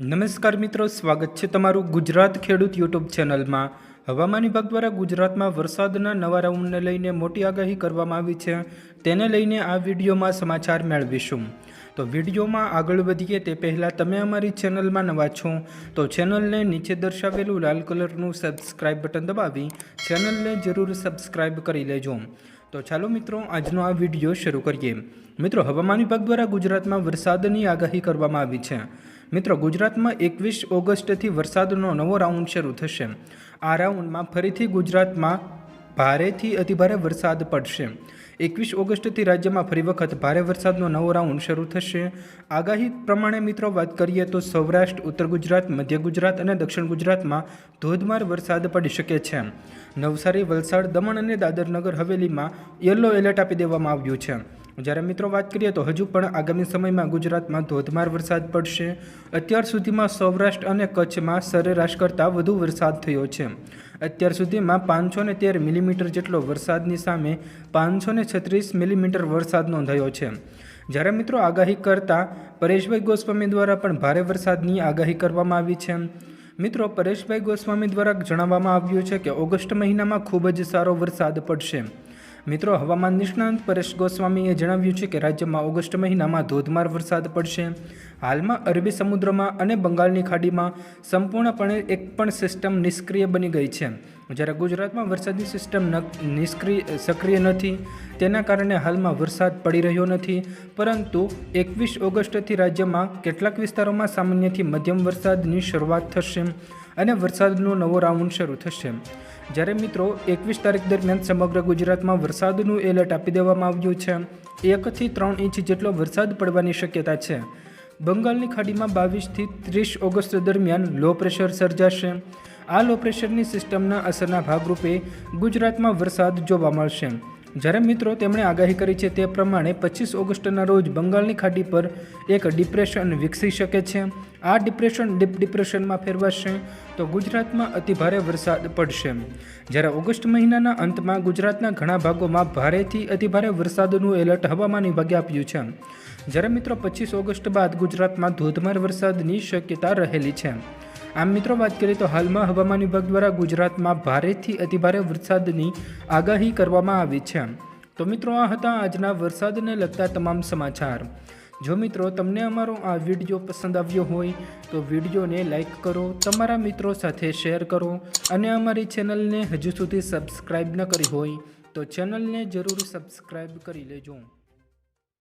નમસ્કાર મિત્રો, સ્વાગત છે તમારું ગુજરાત ખેડૂત યુટ્યુબ ચેનલમાં. હવામાન વિભાગ દ્વારા ગુજરાતમાં વરસાદના નવા રાઉન્ડને લઈને મોટી આગાહી કરવામાં આવી છે. તેને લઈને આ વિડીયોમાં સમાચાર મેળવીશું. તો વિડીયોમાં આગળ વધીએ તે પહેલાં તમે અમારી ચેનલમાં નવા છો, તો ચેનલને નીચે દર્શાવેલું લાલ કલરનું સબસ્ક્રાઇબ બટન દબાવી ચેનલને જરૂર સબસ્ક્રાઇબ કરી લેજો. તો ચાલો મિત્રો, આજનો આ વીડિયો શરૂ કરીએ. મિત્રો, હવામાન વિભાગ દ્વારા ગુજરાતમાં વરસાદની આગાહી કરવામાં આવી છે. મિત્રો, ગુજરાતમાં એકવીસ ઓગસ્ટથી વરસાદનો નવો રાઉન્ડ શરૂ થશે. આ રાઉન્ડમાં ફરીથી ગુજરાતમાં ભારેથી અતિભારે વરસાદ પડશે. એકવીસ ઓગસ્ટથી રાજ્યમાં ફરી વખત ભારે વરસાદનો નવો રાઉન્ડ શરૂ થશે. આગાહી પ્રમાણે મિત્રો વાત કરીએ તો સૌરાષ્ટ્ર, ઉત્તર ગુજરાત, મધ્ય ગુજરાત અને દક્ષિણ ગુજરાતમાં ધોધમાર વરસાદ પડી શકે છે. નવસારી, વલસાડ, દમણ અને દાદરનગર હવેલીમાં યલો એલર્ટ આપી દેવામાં આવ્યું છે. જ્યારે મિત્રો વાત કરીએ તો હજુ પણ આગામી સમયમાં ગુજરાતમાં ધોધમાર વરસાદ પડશે. અત્યાર સુધીમાં સૌરાષ્ટ્ર અને કચ્છમાં સરેરાશ કરતાં વધુ વરસાદ થયો છે. અત્યાર સુધીમાં પાંચસો ને તેર મિલીમીટર જેટલો વરસાદની સામે પાંચસો ને છત્રીસ મિલીમીટર વરસાદ નોંધાયો છે. જ્યારે મિત્રો આગાહી કરતા પરેશભાઈ ગોસ્વામી દ્વારા પણ ભારે વરસાદની આગાહી કરવામાં આવી છે. મિત્રો, પરેશભાઈ ગોસ્વામી દ્વારા જણાવવામાં આવ્યું છે કે ઓગસ્ટ મહિનામાં ખૂબ જ સારો વરસાદ પડશે. મિત્રો, હવામાન નિષ્ણાંત પરેશ ગોસ્વામીએ જણાવ્યું છે કે રાજ્યમાં ઓગસ્ટ મહિનામાં ધોધમાર વરસાદ પડશે. હાલમાં અરબી સમુદ્રમાં અને બંગાળની ખાડીમાં સંપૂર્ણપણે એક પણ સિસ્ટમ નિષ્ક્રિય બની ગઈ છે. જ્યારે ગુજરાતમાં વરસાદની સિસ્ટમ નિષ્ક્રિય સક્રિય નથી, તેના કારણે હાલમાં વરસાદ પડી રહ્યો નથી. પરંતુ એકવીસ ઓગસ્ટથી રાજ્યમાં કેટલાક વિસ્તારોમાં સામાન્યથી મધ્યમ વરસાદની શરૂઆત થશે. અને વરસાદનો નવો રાઉન્ડ શરૂ થશે. જ્યારે મિત્રો, એકવીસ તારીખ દરમિયાન સમગ્ર ગુજરાતમાં વરસાદનું એલર્ટ આપી દેવામાં આવ્યું છે. એકથી ત્રણ ઇંચ જેટલો વરસાદ પડવાની શક્યતા છે. બંગાળની ખાડીમાં બાવીસથી ત્રીસ ઓગસ્ટ દરમિયાન લો પ્રેશર સર્જાશે. આ લો પ્રેશરની સિસ્ટમના અસરના ભાગરૂપે ગુજરાતમાં વરસાદ જોવા મળશે. જ્યારે મિત્રો તેમણે આગાહી કરી છે તે પ્રમાણે પચીસ ઓગસ્ટના રોજ બંગાળની ખાડી પર એક ડિપ્રેશન વિકસી શકે છે. આ ડિપ્રેશન ડીપ ડિપ્રેશનમાં ફેરવાશે તો ગુજરાતમાં અતિભારે વરસાદ પડશે. જ્યારે ઓગસ્ટ મહિનાના અંતમાં ગુજરાતના ઘણા ભાગોમાં ભારેથી અતિભારે વરસાદનું એલર્ટ હવામાન વિભાગે આપ્યું છે. જ્યારે મિત્રો પચીસ ઓગસ્ટ બાદ ગુજરાતમાં ધોધમાર વરસાદની શક્યતા રહેલી છે. આમ મિત્રો, વાત કરીએ તો હાલમાં હવામાન વિભાગ દ્વારા ગુજરાતમાં ભારેથી અતિભારે વરસાદની આગાહી કરવામાં આવી છે. તો મિત્રો, આ હતા આજના વરસાદને લગતા તમામ સમાચાર. જો મિત્રો, તમને અમારો આ વીડિયો પસંદ આવ્યો હોય, તો વિડીયોને લાઇક કરો, તમારા મિત્રો સાથે શેર કરો અને અમારી ચેનલને હજુ સુધી સબસ્ક્રાઈબ ન કરી હોય, તો ચેનલને જરૂર સબસ્ક્રાઈબ કરી લેજો.